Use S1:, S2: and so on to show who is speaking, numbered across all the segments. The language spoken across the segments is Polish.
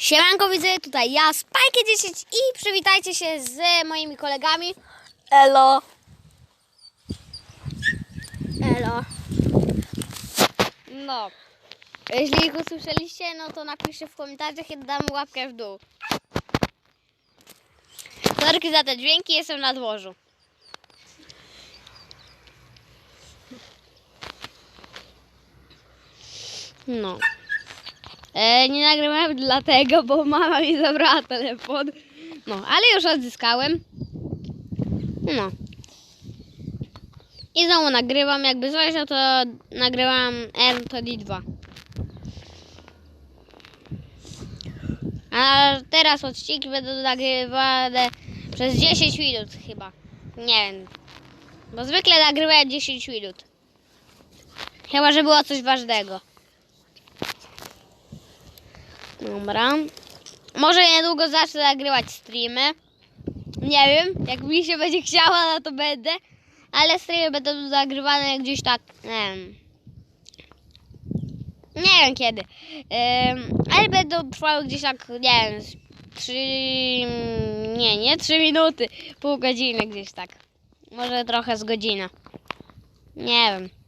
S1: Siemanko widzę tutaj ja, Spajki10 i przywitajcie się z moimi kolegami.
S2: Elo.
S1: Elo. No. Jeśli ich usłyszeliście, no to napiszcie w komentarzach i dam łapkę w dół. Sorki za te dźwięki, jestem na dworzu. No. E, nie nagrywałem dlatego, bo mama mi zabrała telefon. No, ale już odzyskałem. No. I znowu nagrywam, jakby coś, no to nagrywam Anthony 2. A teraz odcinki będą nagrywane przez 10 minut chyba. Nie wiem. Bo zwykle nagrywałem 10 minut. Chyba, że było coś ważnego. Dobra. Może niedługo zacznę nagrywać streamy. Nie wiem, jak mi się będzie chciała, no to będę. Ale streamy będą nagrywane gdzieś tak, nie wiem. Nie wiem kiedy. Ym, ale będą trwały gdzieś tak, nie wiem, z trzy... Nie, nie trzy minuty. Pół godziny gdzieś tak. Może trochę z godzina. Nie wiem.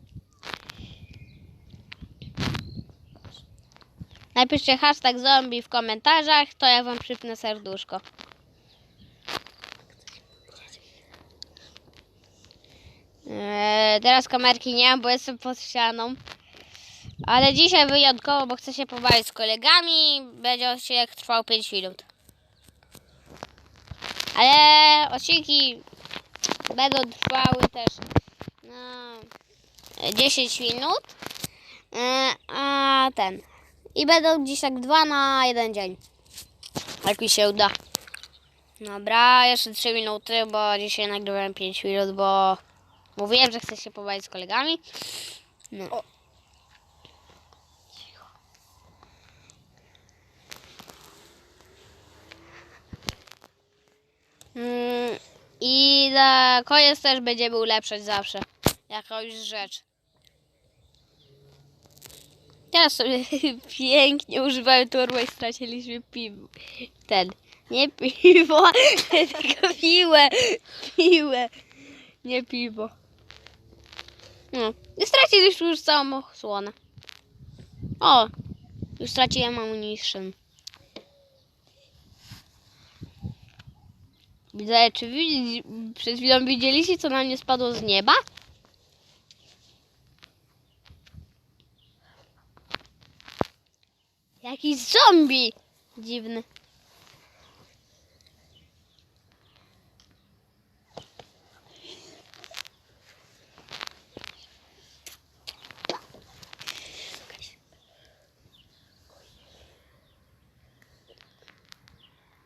S1: Napiszcie hashtag zombie w komentarzach, to ja wam przypnę serduszko. Eee, teraz kamerki nie mam, bo jestem pod ścianą. Ale dzisiaj wyjątkowo, bo chcę się pobawić z kolegami. Będzie odcinek trwał 5 minut. Ale odcinki będą trwały też no, 10 minut. Eee, a ten. I będą gdzieś tak dwa na jeden dzień. Jak mi się uda. Dobra, jeszcze 3 minuty, bo dzisiaj nagrywałem 5 minut, bo mówiłem, że chcę się pobawić z kolegami. No.
S2: O.
S1: Mm, I na koniec też będziemy ulepszać zawsze jakąś rzecz. Teraz sobie pięknie używałem turbo i straciliśmy piwo. Ten. Nie piwo, tylko piłę. Piłę. Nie piwo. No. I straciliśmy już całą osłonę. O! Już straciłem ammunition. Widzę, czy przed chwilą widzieliście, co na mnie spadło z nieba? Jakiś zombie! Dziwny.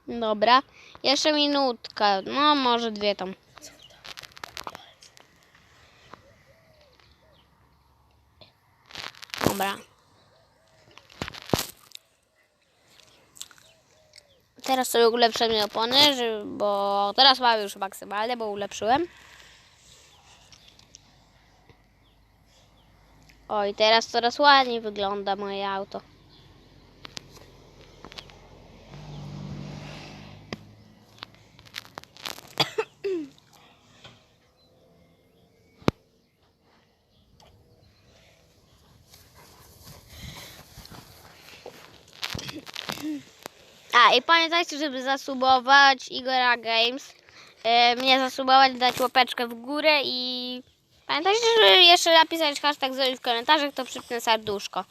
S1: Dobra, jeszcze minutka, no może dwie tam. Dobra. Teraz sobie ulepszymy opony, bo teraz mamy już maksymalne, bo ulepszyłem. Oj, teraz coraz ładniej wygląda moje auto. I pamiętajcie, żeby zasubować Igora Games. E, mnie zasubować, dać łapeczkę w górę i pamiętajcie, żeby jeszcze napisać hashtag Zoe w komentarzach, to przypnę serduszko.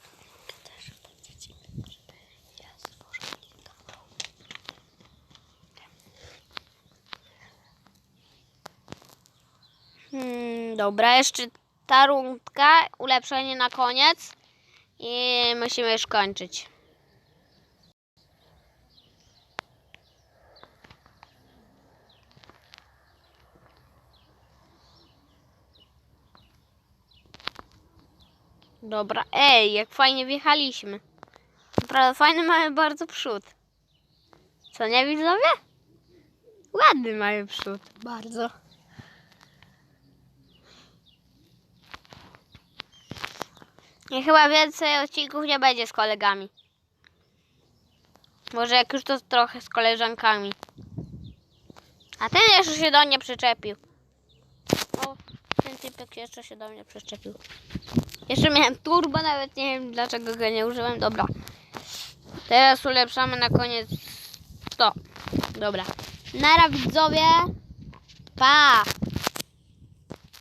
S1: Hmm, dobra, jeszcze ta rundka, ulepszenie na koniec i musimy już kończyć. Dobra, ej, jak fajnie wjechaliśmy. Naprawdę fajny mamy bardzo przód. Co nie widzowie? Ładny mamy przód.
S2: Bardzo.
S1: I chyba więcej odcinków nie będzie z kolegami. Może jak już to trochę z koleżankami. A ten jeszcze się do mnie przyczepił. O, ten typek jeszcze się do mnie przyczepił. Jeszcze miałem turbo, nawet nie wiem dlaczego go nie użyłem. Dobra. Teraz ulepszamy na koniec to. Dobra. Nara widzowie. Pa!